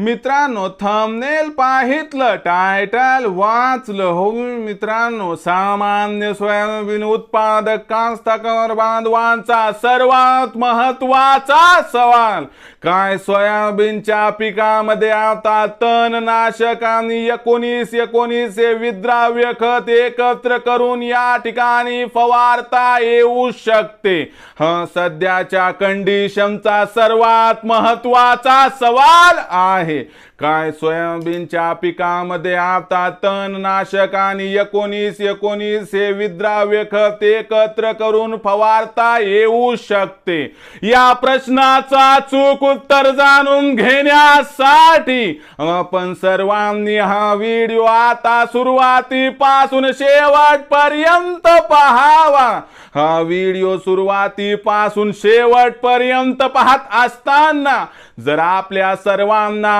मित्रांनो thumbnail पाहितलं title वाचलं. हो मित्रांनो सामान्य सोयाबीन उत्पादक कास्तकार बांधवांचा सर्वात महत्त्वाचा सवाल काय सोयाबीनच्या पिकामध्ये आता तणनाशक आणि एकोणीस एकोणीस हे विद्राव्य खत एकत्र करून या ठिकाणी फवारता येऊ शकते? हा सध्याच्या कंडिशनचा सर्वात महत्त्वाचा सवाल आहे. आहे. काय सोयाबीनच्या पिकामध्ये आता तणनाशक आणि एकोणीस एकोणीस हे विद्राव्य खत एकत्र करून फवारता येऊ शकते. या प्रश्नाचा चूक उत्तर जाणून घेण्यासाठी आपण सर्वांनी हा व्हिडिओ आता सुरुवातीपासून शेवटपर्यंत पहावा. हा व्हिडिओ सुरुवातीपासून शेवटपर्यंत पाहत असताना जर आपल्या सर्वांना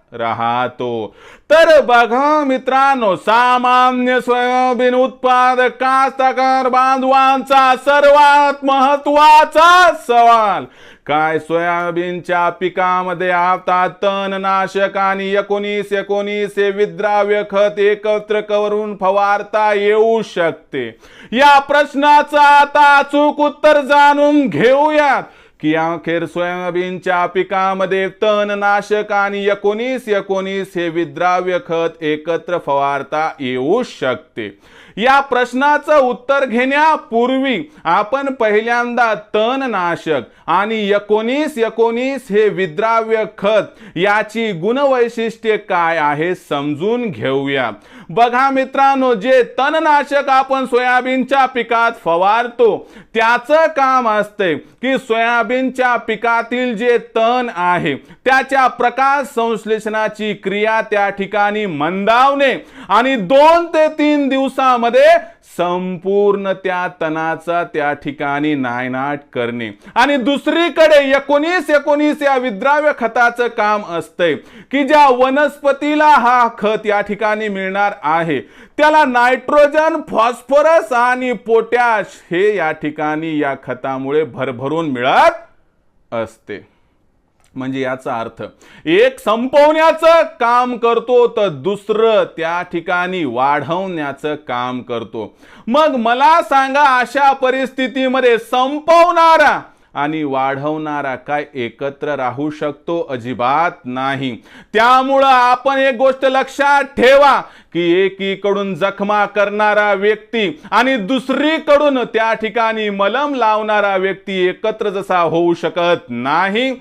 राहतो. तर बघा मित्रांनो सामान्य सोयाबीन उत्पादक कास्तकार बांधवांचा सर्वात महत्त्वाचा सवाल काय सोयाबीनच्या पिकामध्ये आता तणनाशक आणि एकोणीस एकोणीस हे विद्राव्य खत एकत्र करून फवारता येऊ शकते? या प्रश्नाचं आता अचूक उत्तर जाणून घेऊयात. की अखेर सोयाबीनच्या पिकामध्ये तणनाशक आणि एकोणीस एकोणीस हे विद्राव्य खत एकत्र फवारता येऊ शकते. या प्रश्नाचं उत्तर घेण्यापूर्वी आपण पहिल्यांदा तणनाशक आणि एकोणीस एकोणीस हे विद्राव्य खत याची गुणवैशिष्ट्ये काय आहे समजून घेऊया. बघा मित्रांनो जे तणनाशक आपण सोयाबीनच्या पिकात फवारतो त्याचं काम असते की सोयाबीनच्या पिकातील जे तण आहे त्याच्या प्रकाश संश्लेषणाची क्रिया त्या ठिकाणी मंदावणे आणि दोन ते तीन दिवसामध्ये संपूर्ण त्या तणाचा त्या ठिकाणी नायनाट करणे. आणि दुसरीकडे एकोणीस एकोणीस या विद्राव्य खताचं काम असतंय की ज्या वनस्पतीला हा खत या ठिकाणी मिळणार आहे त्याला नायट्रोजन फॉस्फरस आणि पोटॅश हे या ठिकाणी या खतामुळे भरभरून मिळत असते. म्हणजे याचा अर्थ एक संपवण्याचं काम करतो तर दुसरं त्या ठिकाणी वाढवण्याचं काम करतो. मग मला सांगा अशा परिस्थितीमध्ये संपवणारा आणि वाढवणारा काय एकत्र राहू शकतो अजिबात नाही. त्यामुळं आपण एक गोष्ट लक्षात ठेवा की एकीकडून जखमा करणारा व्यक्ती आणि दुसरीकडून त्या ठिकाणी मलम लावणारा व्यक्ती एकत्र जसा होऊ शकत नाही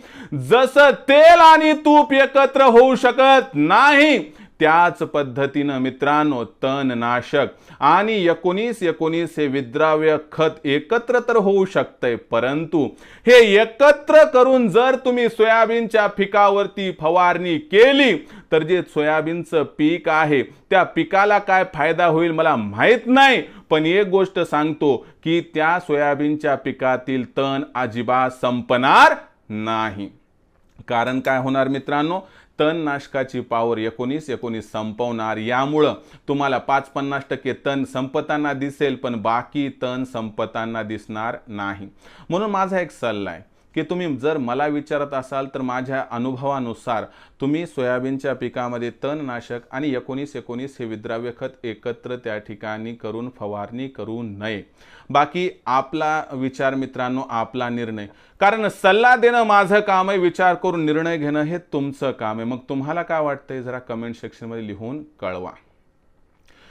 जसं तेल आणि तूप एकत्र होऊ शकत नाही. त्याच पद्धतीनं मित्रांनो तणनाशक आणि एकोणीस एकोणीस हे विद्राव्य खत एकत्र तर होऊ शकतंय परंतु हे एकत्र करून जर तुम्ही सोयाबीनच्या पिकावरती फवारणी केली तर जे सोयाबीनचं पीक आहे त्या पिकाला काय फायदा होईल मला माहीत नाही. पण एक गोष्ट सांगतो की त्या सोयाबीनच्या पिकातील तण अजिबात संपणार नाही. कारण काय होणार मित्रांनो? तणनाशकाची पावर एकोणीस एकोणीस संपवणार. यामुळं तुम्हाला पाच पन्नास टक्के तण संपताना दिसेल पण बाकी तण संपताना दिसणार नाही. म्हणून माझा एक सल्ला आहे की तुम्ही जर मला विचारत असाल तर माझ्या अनुभवानुसार तुम्ही सोयाबीनच्या पिकामध्ये तणनाशक आणि एकोणीस एकोणीस हे विद्राव्य खत एकत्र त्या ठिकाणी करून फवारणी करू नये. बाकी आपला विचार मित्रांनो आपला निर्णय. कारण सल्ला देणं माझं काम आहे विचार करून निर्णय घेणं हे तुमचं काम आहे. मग तुम्हाला काय वाटतंय? जरा कमेंट सेक्शनमध्ये लिहून कळवा.